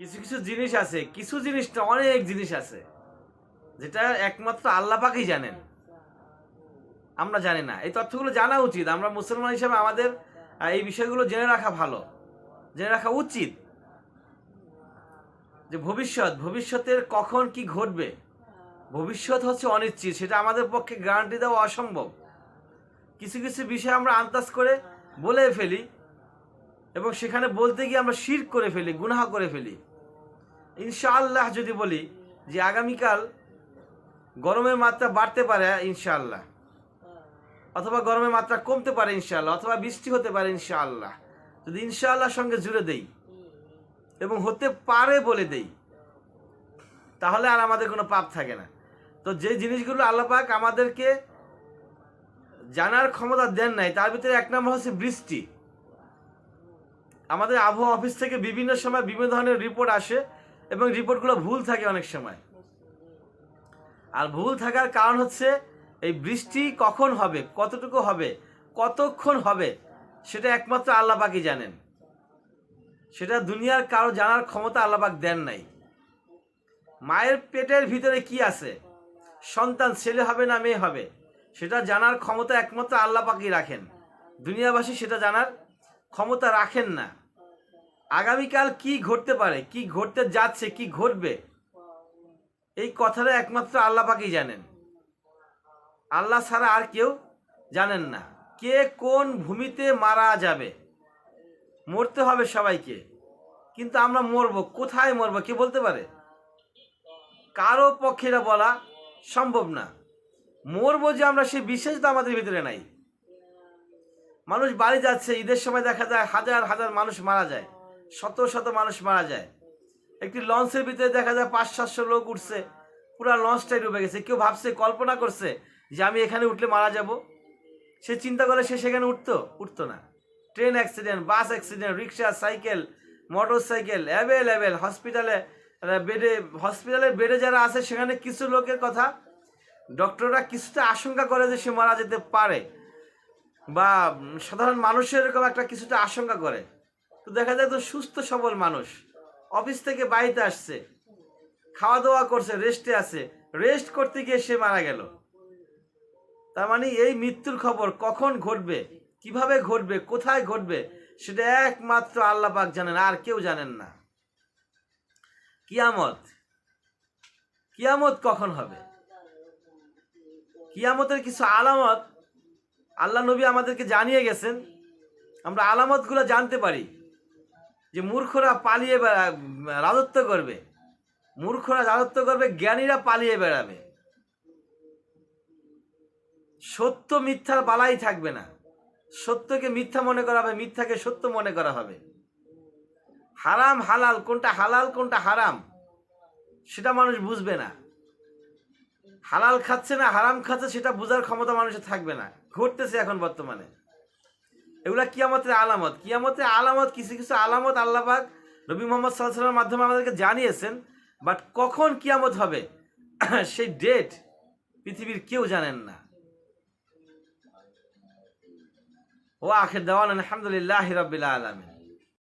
কিছু কিছু জিনিস আছে, কিছু জিনিস না অনেক জিনিস আছে, যেটা একমাত্র আল্লাহ পাকেই জানেন। আমরা জানি না। এই তথ্যগুলো জানা উচিত। আমরা মুসলমান হিসেবে আমাদের এই বিষয়গুলো জেনে রাখা ভালো, জেনে রাখা উচিত। যে ভবিষ্যৎ, ভবিষ্যতের কখন কি ঘটবে? ভবিষ্যৎ হচ্ছে অনিশ্চিত, সেটা আমাদের পক্ষে গ্যারান্টি দেওয়া অসম্ভব। কিছু কিছু বিষয় আমরা আন্দাজ করে বলে ফেলি এবং সেখানে বলতে গিয়ে আমরা শির করে ফেলি, গুনাহ করে ফেলি। ইনশাআল্লাহ যদি বলি যে আগামীকাল গরমের মাত্রা বাড়তে পারে, ইনশাআল্লাহ। অথবা গরমের মাত্রা কমতে পারে, ইনশাআল্লাহ। অথবা বৃষ্টি হতে পারে, ইনশাআল্লাহ। যদি ইনশাআল্লাহর সঙ্গে জুড়ে দেই এবং হতে পারে বলে দেই, তাহলে আর আমাদের কোনো পাপ থাকে না। তো যে জিনিসগুলো আল্লাহ পাক আমাদেরকে জানার ক্ষমতা দেন নাই, তার ভিতরে এক নম্বর হচ্ছে বৃষ্টি। আমাদের আবহাওয়া অফিস থেকে বিভিন্ন সময় বিভিন্ন ধরনের রিপোর্ট আসে এবং রিপোর্টগুলো ভুল থাকে অনেক সময়। আর ভুল থাকার কারণ হচ্ছে এই বৃষ্টি কখন হবে, কতটুকু হবে, কতক্ষণ হবে, সেটা একমাত্র আল্লাহ পাকই জানেন। সেটা দুনিয়ার কারও জানার ক্ষমতা আল্লাহ পাক দেন নাই। মায়ের পেটের ভিতরে কি আছে? সন্তান ছেলে হবে না মেয়ে হবে, সেটা জানার ক্ষমতা একমাত্র আল্লাহ পাকই রাখেন। দুনিয়াবাসী সেটা জানার ক্ষমতা রাখেন না। আগামীকাল কি ঘটতে পারে? কি ঘটতে যাচ্ছে? কি ঘটবে? এই কথাটা একমাত্র আল্লাহ পাকই জানেন। আল্লাহ ছাড়া আর কেউ জানেন না। কে কোন ভূমিতে মারা যাবে? মরতে হবে সবাইকে। কিন্তু আমরা মরবো। কোথায় মরবো? কে বলতে পারে? কারও পক্ষে বলা সম্ভব না। মরবো যে আমরা সেই বিশেষ তো আমাদের ভিতরে নাই। মানুষ বাড়ি যাচ্ছে, ঈদের সময় দেখা যায় হাজার হাজার মানুষ মারা যায়, শত শত মানুষ মারা যায়। একটি লঞ্চের ভিতরে দেখা যায় পাঁচ, সাতশো লোক উঠছে, পুরা লঞ্চটাই ডুবে গেছে। কেউ ভাবছে, কল্পনা করছে যে আমি এখানে উঠলে মারা যাব। সে চিন্তা করে সে সেখানে উঠতো উঠতো না। Train accident bus accident rickshaw cycle motorcycle available হসপিটালে বেডে হসপিটালের বেডে যারা আছে, সেখানে কিছু লোকের কথা ডক্টররা কিছুটা আশঙ্কা করে যে সে মারা যেতে পারে। বা সাধারণ মানুষের এরকম একটা কিছুটা আশঙ্কা করে। তো দেখা যায় তো সুস্থ, সবল মানুষ। অফিস থেকে বাড়িতে আসছে খাওয়া দাওয়া করছে রেস্টে আছে। রেস্ট করতে গিয়ে সে মারা গেল। তার মানে এই মৃত্যুর খবর কখন ঘটবে, কীভাবে ঘটবে, কোথায় ঘটবে, সেটা একমাত্র আল্লাহ পাক জানেন, আর কেউ জানেন না। কিয়ামত কিয়ামত কখন হবে? কিয়ামতের কিছু আলামত আল্লাহ নবী আমাদেরকে জানিয়ে গেছেন, আমরা আলামতগুলো জানতে পারি যে মূর্খরা পালিয়ে বেড়া রাজত্ব করবে। মূর্খরা রাজত্ব করবে, জ্ঞানীরা পালিয়ে বেড়াবে। সত্য মিথ্যার বালাই থাকবে না। সত্যকে মিথ্যা মনে করা হবে, মিথ্যাকে সত্য মনে করা হবে। হারাম হালাল, কোনটা হালাল, কোনটা হারাম, সেটা মানুষ বুঝবে না। হালাল খাচ্ছে না হারাম খাচ্ছে সেটা বোঝার ক্ষমতা মানুষের থাকবে না। ঘটতেছে এখন বর্তমানে। এগুলা কিয়ামতের আলামত। কিয়ামতের আলামত, কিছু কিছু আলামত আল্লাহবাক নবী মোহাম্মদ সাল্লাহ মাধ্যমে আমাদেরকে জানিয়েছেন। বাট কখন কিয়ামত হবে? সেই ডেট পৃথিবীর কেউ জানেন না। ও আখের দেওয়ান আলহামদুলিল্লাহ রবিল্লা আলমিন।